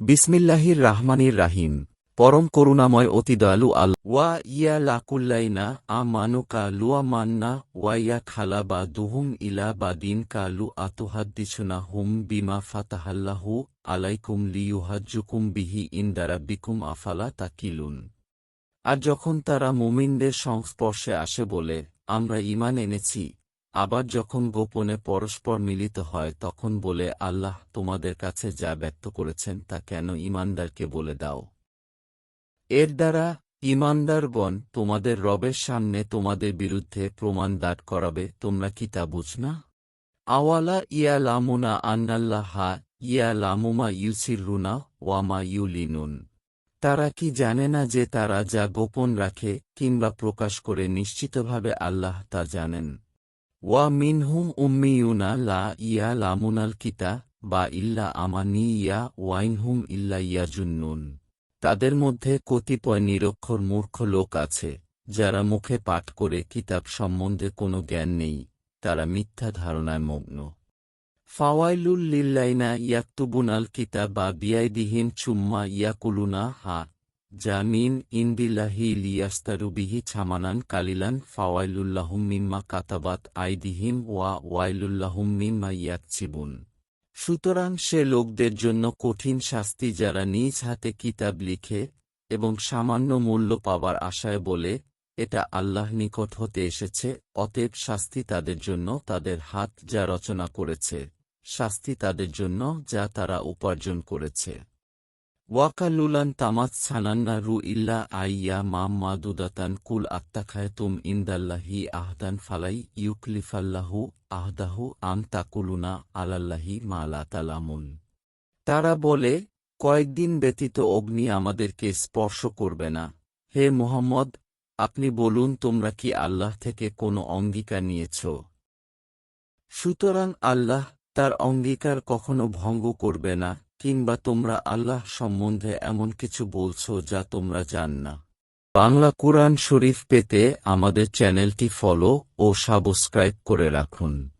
বিসমিল্লাহির রাহমানির রাহিম। পরম করুণাময় অতি দয়ালু আল ওয়া ইয়া লাকুল্লাইনা আ মানুকা লুয়া মান্না ওয়া ইয়া খালা বা দুহুম ইলা বা দিন কালু আতুহাদ্দিসুনা হুম বিমা ফাতাহাল্লাহু আলাইকুম লিয়ুহাজ্জুকুম বিহি ইন্দারাব্বিকুম আফালা তাকিলুন। আর যখন তারা মুমিনদের সংস্পর্শে আসে বলে, আমরা ঈমান এনেছি আবার যখন গোপনে পরস্পর মিলিত হয় তখন বলে, আল্লাহ তোমাদের কাছে যা ব্যক্ত করেছেন তা কেন ঈমানদারকে বলে দাও? এর দ্বারা, ঈমানদারগণ তোমাদের রবের সামনে তোমাদের বিরুদ্ধে প্রমাণ দাঁড় করাবে, তোমরা কি তা বুঝ না? আওয়ালা ইয়া লামুনা আন্নাল্লাহা ইয়া লামুমা ইউসিরুনা ওয়ামা ইউলিনুন। তারা কি জানে না যে তারা যা গোপন রাখে কিংবা প্রকাশ করে নিশ্চিতভাবে আল্লাহ তা জানেন? ওয়া মিনহুম উম্মিউনা লা ইয়া লামুনাল কিতা, বা ইল্লা আমানি ইয়া ওয়াইনহুম ইল্লা ইয়াজুন্নুন। তাদের মধ্যে কতিপয় নিরক্ষর মূর্খ লোক আছে, যারা মুখে পাঠ করে কিতাব সম্বন্ধে কোনো জ্ঞান নেই, তারা মিথ্যা ধারণায় মগ্ন। ফাওয়াইলুল লিল্লাইনা ইয়াক্তুবুন আল কিতাব বা বিয়াইদিহীন চুম্মা ইয়াকুলুনা, হা জামিন ইনবিল্লাহি লিয়াস্তারু বিহি ছামানান কালিলান ফাওয়াইলুল্লাহুম মিম্মা কাতাবাত আইদিহিম ওয়া ওয়াইলুল্লাহুম মিম্মা ইয়াকচিবুন সুতরাং সে লোকদের জন্য কঠিন শাস্তি যারা নিজ হাতে কিতাব লিখে এবং সামান্য মূল্য পাবার আশায় বলে, এটা আল্লাহ নিকট হতে এসেছে, অতএব শাস্তি তাদের জন্য তাদের হাত যা রচনা করেছে, শাস্তি তাদের জন্য যা তারা উপার্জন করেছে। ওয়াকালুলান তামাত সানান্না রু ইল্লা আইয়া মাম মাদুদাতান কুল আত্মাখায়তুম ইন্দাল্লাহি আহদান ফালাই ইউকলিফাল্লাহু আহদাহু আন তাকুলুনা আলাল্লাহি মালা তালামুন। তারা বলে, কয়েকদিন ব্যতীত অগ্নি আমাদেরকে স্পর্শ করবে না। হে মুহাম্মদ, আপনি বলুন তোমরা কি আল্লাহ থেকে কোনো অঙ্গীকার নিয়েছ? সুতরাং আল্লাহ তার অঙ্গীকার কখনো ভঙ্গ করবে না। কিংবা তোমরা আল্লাহ সম্বন্ধে এমন কিছু বলছো যা তোমরা জান না। বাংলা কোরআন শরীফ পেতে আমাদের চ্যানেলটি ফলো ও সাবস্ক্রাইব করে রাখুন।